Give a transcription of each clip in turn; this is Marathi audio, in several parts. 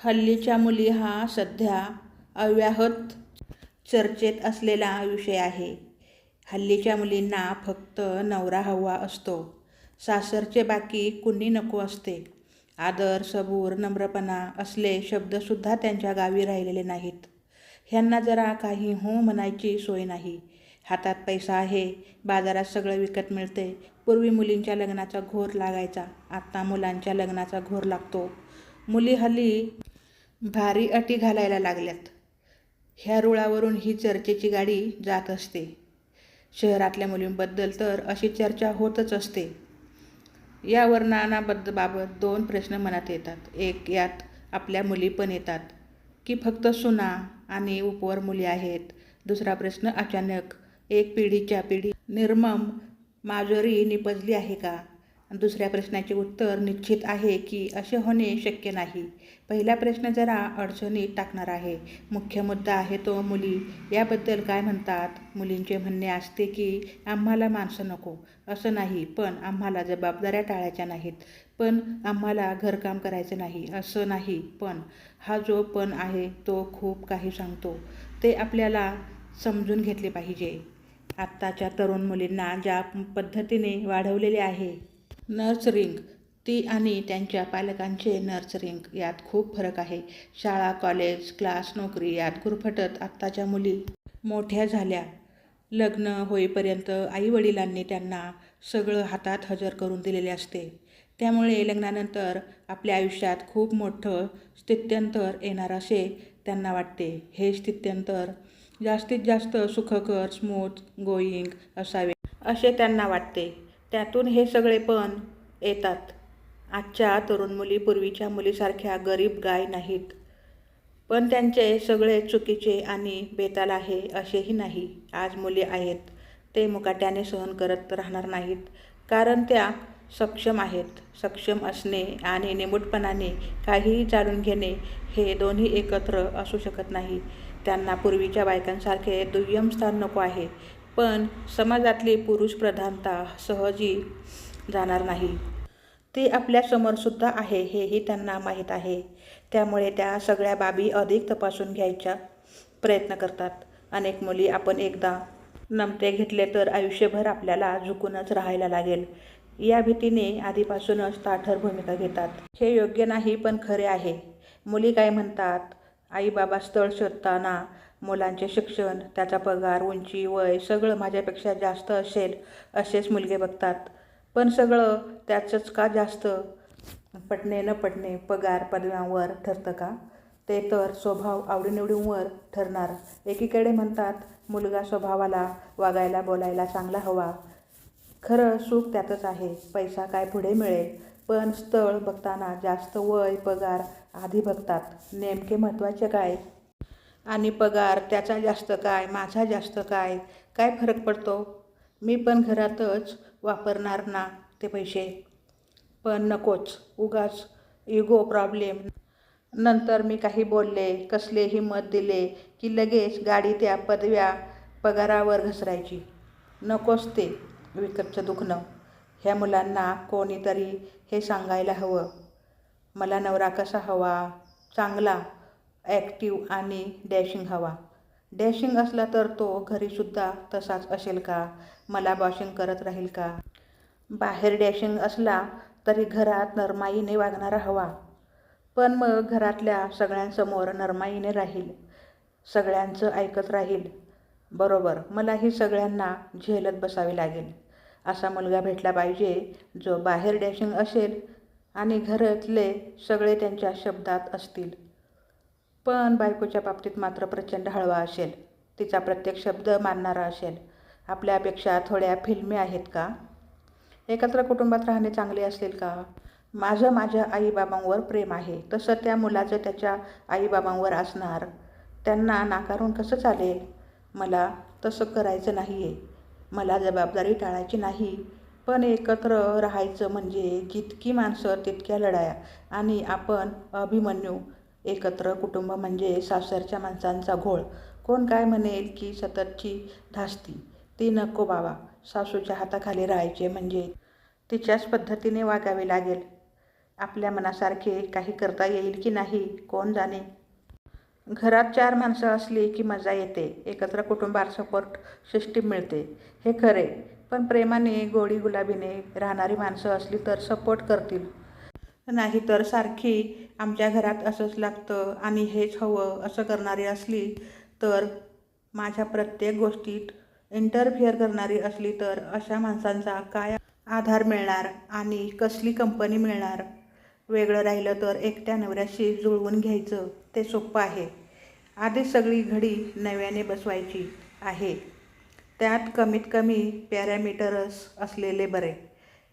हल्लीच्या मुली हा सध्या अव्याहत चर्चेत असलेला विषय आहे. हल्लीच्या मुलींना फक्त नवरा हवा असतो. सासरचे बाकी कुणी नको असते. आदर सबूर नम्रपणा असले शब्दसुद्धा त्यांच्या गावी राहिलेले नाहीत. ह्यांना जरा काही हो म्हणायची सोय नाही. हातात पैसा आहे बाजारात सगळं विकत मिळते. पूर्वी मुलींच्या लग्नाचा घोर लागायचा. आत्ता मुलांच्या लग्नाचा घोर लागतो. मुली हल्ली भारी अटी घालायला लागल्यात. ह्या रुळावरून ही चर्चेची गाडी जात असते. शहरातल्या मुलींबद्दल तर अशी चर्चा होतच असते. या वर्णनाबद्द बाबत दोन प्रश्न मनात येतात. एक यात आपल्या मुली पण येतात. की फक्त सुना आणि उपवर मुली आहेत. दुसरा प्रश्न अचानक एक पिढीच्या पिढी. निर्मम माजोरी निपजली आहे का? दुसऱ्या प्रश्नाचे उत्तर निश्चित आहे की असे होणे शक्य नाही. पहिला प्रश्न जरा अडचणीत टाकणार आहे. मुख्य मुद्दा आहे तो मुली. याबद्दल काय म्हणतात? मुलींचे म्हणणे असते की आम्हाला माणसं नको. असं नाही पण आम्हाला जबाबदाऱ्या टाळायच्या नाहीत. पण आम्हाला घरकाम करायचं नाही. असं नाही पण हा जो पण आहे तो खूप काही सांगतो. ते आपल्याला समजून घेतले पाहिजे. आत्ताच्या तरुण मुलींना ज्या पद्धतीने वाढवलेले आहे नर्सरिंग ती आणि त्यांच्या पालकांचे नर्सरिंग यात खूप फरक आहे. शाळा कॉलेज क्लास नोकरी यात गुरफटत आत्ताच्या मुली मोठ्या झाल्या. लग्न होईपर्यंत आईवडिलांनी त्यांना सगळं हातात हजर करून दिलेले असते. त्यामुळे लग्नानंतर आपल्या आयुष्यात खूप मोठं स्थित्यंतर येणार असे त्यांना वाटते. हे स्थित्यंतर जास्तीत जास्त सुखकर स्मूथ गोईंग असावे असे त्यांना वाटते. त्यातून हे सगळे पण येतात. आजच्या तरुण मुली पूर्वीच्या मुलीसारख्या गरीब गाय नाहीत. पण त्यांचे सगळे चुकीचे आणि बेताल आहे असेही नाही. आज मुली आहेत. ते मुकाट्याने सहन करत राहणार नाहीत. कारण त्या सक्षम आहेत. सक्षम असणे आणि निमूटपणाने काहीही जाणून घेणे हे दोन्ही एकत्र असू शकत नाही. त्यांना पूर्वीच्या बायकांसारखे दुय्यम स्थान नको आहे. पण समाजातली पुरुष प्रधानता सहजी जाणार नाही. ती आपल्यासमोरसुद्धा आहे हेही त्यांना माहीत आहे. त्यामुळे त्या सगळ्या बाबी अधिक तपासून घ्यायचा प्रयत्न करतात. अनेक मुली आपण एकदा नमते घेतले तर आयुष्यभर आपल्याला झुकूनच राहायला लागेल. या भीतीने आधीपासूनच ताठर भूमिका घेतात. हे योग्य नाही पण खरे आहे. मुली काय म्हणतात? आईबाबा स्थळ शोधताना मुलांचे शिक्षण त्याचा पगार उंची वय सगळं माझ्यापेक्षा जास्त असेल असेच मुलगे बघतात. पण सगळं त्याचंच का जास्त? पटणे न पटणे पगार पदव्यांवर ठरतं का? ते तर स्वभाव आवडीनिवडींवर ठरणार. एकीकडे म्हणतात मुलगा स्वभावाला वागायला बोलायला चांगला हवा. खरं सुख त्यातच आहे. पैसा काय पुढे मिळेल? पण स्थळ बघताना जास्त वय पगार आधी बघतात. नेमके महत्त्वाचे काय? आणि पगार त्याचा जास्त काय माझा जास्त काय काय फरक पडतो? मी पण घरातच वापरणार ना ते पैसे? पण नकोच उगाच इगो प्रॉब्लेम. नंतर मी काही बोलले कसलेही मत दिले की लगेच गाडी त्या पदव्या पगारावर घसरायची. नकोच ते विकतचं दुखणं. ह्या मुलांना कोणीतरी हे सांगायला हवं. मला नवरा कसा हवा? चांगला ॲक्टिव आणि डॅशिंग हवा. डॅशिंग असला तर तो घरीसुद्धा तसाच असेल का? मला बॉशिंग करत राहील का? बाहेर डॅशिंग असला तरी घरात नरमाईने वागणारा हवा. पण मग घरातल्या सगळ्यांसमोर नरमाईने राहील. सगळ्यांचं ऐकत राहील. बरोबर मलाही सगळ्यांना झेलत बसावे लागेल. असा मुलगा भेटला पाहिजे जो बाहेर डॅशिंग असेल आणि घरातले सगळे त्यांच्या शब्दात असतील. पण बायकोच्या बाबतीत मात्र प्रचंड हळवा असेल. तिचा प्रत्येक शब्द मानणारा असेल. आपल्यापेक्षा थोड्या फिल्मी आहेत का? एकत्र कुटुंबात राहणे चांगले असेल का? माझं माझ्या आईबाबांवर प्रेम आहे. तसं त्या मुलाचं त्याच्या आईबाबांवर असणार. त्यांना नाकारून कसं चालेल? मला तसं करायचं नाही आहे मला जबाबदारी टाळायची नाही. पण एकत्र राहायचं म्हणजे जितकी माणसं तितक्या लढाया आणि आपण अभिमन्यू एकत्र कुटुंब म्हणजे सासरच्या माणसांचा घोळ. कोण काय म्हणेल की सततची धास्ती. ती नको बाबा सासूच्या हाताखाली राहायचे म्हणजे तिच्याच पद्धतीने वागावे लागेल. आपल्या मनासारखे काही करता येईल की नाही कोण जाणे? घरात चार माणसं असली की मजा येते. एकत्र कुटुंबात सपोर्ट सिस्टीम मिळते. हे खरे. पण प्रेमाने गोडी गुलाबीने राहणारी माणसं असली तर सपोर्ट करतील. नाही तर सारखी आमच्या घरात असंच लागतं आणि हेच हवं असं करणारी असली तर माझ्या प्रत्येक गोष्टीत इंटरफिअर करणारी असली तर अशा माणसांचा काय आधार मिळणार आणि कसली कंपनी मिळणार? वेगळं राहिलं तर एकट्या नवऱ्याशी जुळवून घ्यायचं. ते सोपं आहे. आधी सगळी घडी नव्याने बसवायची आहे. त्यात कमीत कमी पॅरामीटर्स असलेले बरे.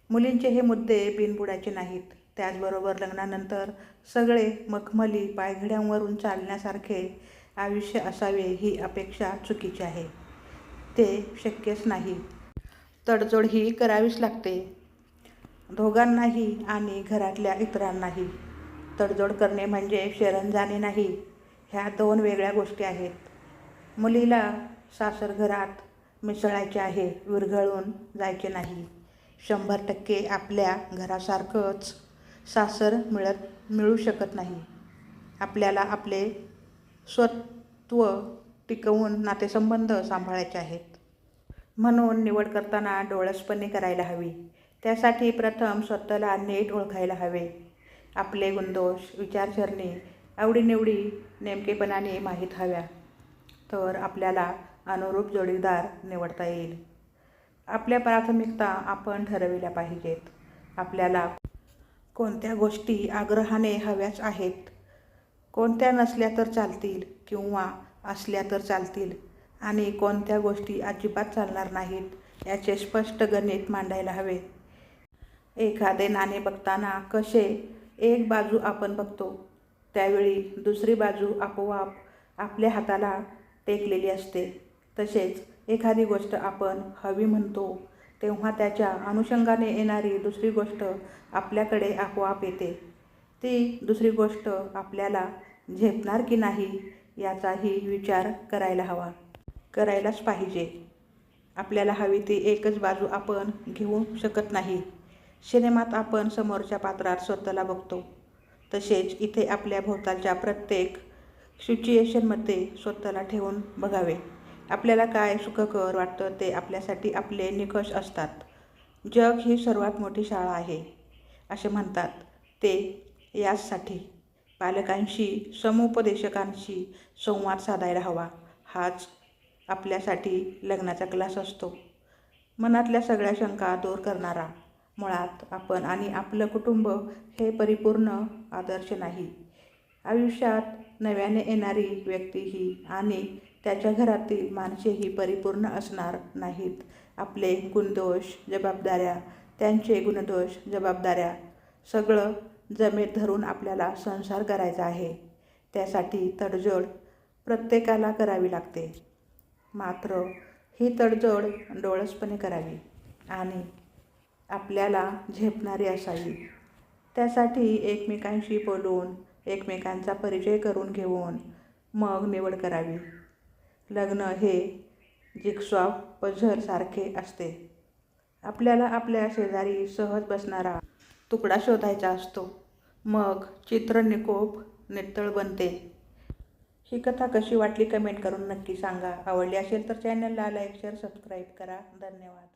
मुलींचे हे मुद्दे बिनबुडाचे नाहीत. त्याचबरोबर लग्नानंतर सगळे मखमली पायघड्यांवरून चालण्यासारखे आयुष्य असावे ही अपेक्षा चुकीची आहे. ते शक्यच नाही. तडजोड ही करावीच लागते. दोघांनाही आणि घरातल्या इतरांनाही. तडजोड करणे म्हणजे शरण जाणे नाही ह्या दोन वेगळ्या गोष्टी आहेत. मुलीला सासरघरात मिसळायचे आहे विरघळून जायचे नाही. शंभर टक्के आपल्या घरासारखंच सासर मिळत मिळू शकत नाही. आपल्याला आपले स्वत्व टिकवून नातेसंबंध सांभाळायचे आहेत. म्हणून निवड करताना डोळसपणे करायला हवी. त्यासाठी प्रथम स्वतःला नीट ओळखायला हवे. आपले गुणदोष विचारसरणी आवडीनिवडी नेमकेपणाने माहीत हव्या तर आपल्याला अनुरूप जोडीदार निवडता येईल. आपल्या प्राथमिकता आपण ठरविल्या पाहिजेत. आपल्याला कोणत्या गोष्टी आग्रहाने हव्याच आहेत? कोणत्या नसल्या तर चालतील किंवा असल्या तर चालतील? आणि कोणत्या गोष्टी अजिबात चालणार नाहीत याचे स्पष्ट गणित मांडायला हवे. एखादे नाणे बघताना कसे एक बाजू आपण बघतो त्यावेळी दुसरी बाजू आपोआप आपल्या हाताला टेकलेली असते. तसेच एखादी गोष्ट आपण हवी म्हणतो तेव्हा त्याच्या अनुषंगाने येणारी दुसरी गोष्ट आपल्याकडे आपोआप येते. ती दुसरी गोष्ट आपल्याला झेपणार की नाही याचाही विचार करायला हवा. करायलाच पाहिजे. आपल्याला हवी ती एकच बाजू आपण घेऊ शकत नाही. सिनेमात आपण समोरच्या पात्रात स्वतःला बघतो. तसेच इथे आपल्या भोवतालच्या प्रत्येक सिच्युएशनमध्ये स्वतःला ठेवून बघावे. आपल्याला काय सुखकर वाटतं ते आपल्यासाठी आपले निकष असतात. जग ही सर्वात मोठी शाळा आहे असे म्हणतात ते याचसाठी. पालकांशी समुपदेशकांशी संवाद साधायला हवा हाच आपल्यासाठी लग्नाचा क्लास असतो. मनातल्या सगळ्या शंका दूर करणारा मुळात आपण आणि आपलं कुटुंब हे परिपूर्ण आदर्श नाही. आयुष्यात नव्याने येणारी व्यक्तीही आणि त्याच्या घरातील माणसेही परिपूर्ण असणार नाहीत. आपले गुणदोष जबाबदाऱ्या त्यांचे गुणदोष जबाबदाऱ्या सगळं जमेत धरून आपल्याला संसार करायचा आहे. त्यासाठी तडजोड प्रत्येकाला करावी लागते. मात्र ही तडजोड डोळसपणे करावी आणि आपल्याला झेपणारी असावी. त्यासाठी एकमेकांशी बोलून एकमेकांचा परिचय करून घेऊन मग निवड करावी. लग्न हे जिक्सॉ पझरसारखे असते. आपल्याला आपल्या शेजारी सहज बसणारा तुकडा शोधायचा असतो. मग चित्र निकोप नितळ बनते. ही कथा कशी वाटली कमेंट करून नक्की सांगा. आवडली असेल तर चॅनलला लाईक शेअर सबस्क्राईब करा. धन्यवाद.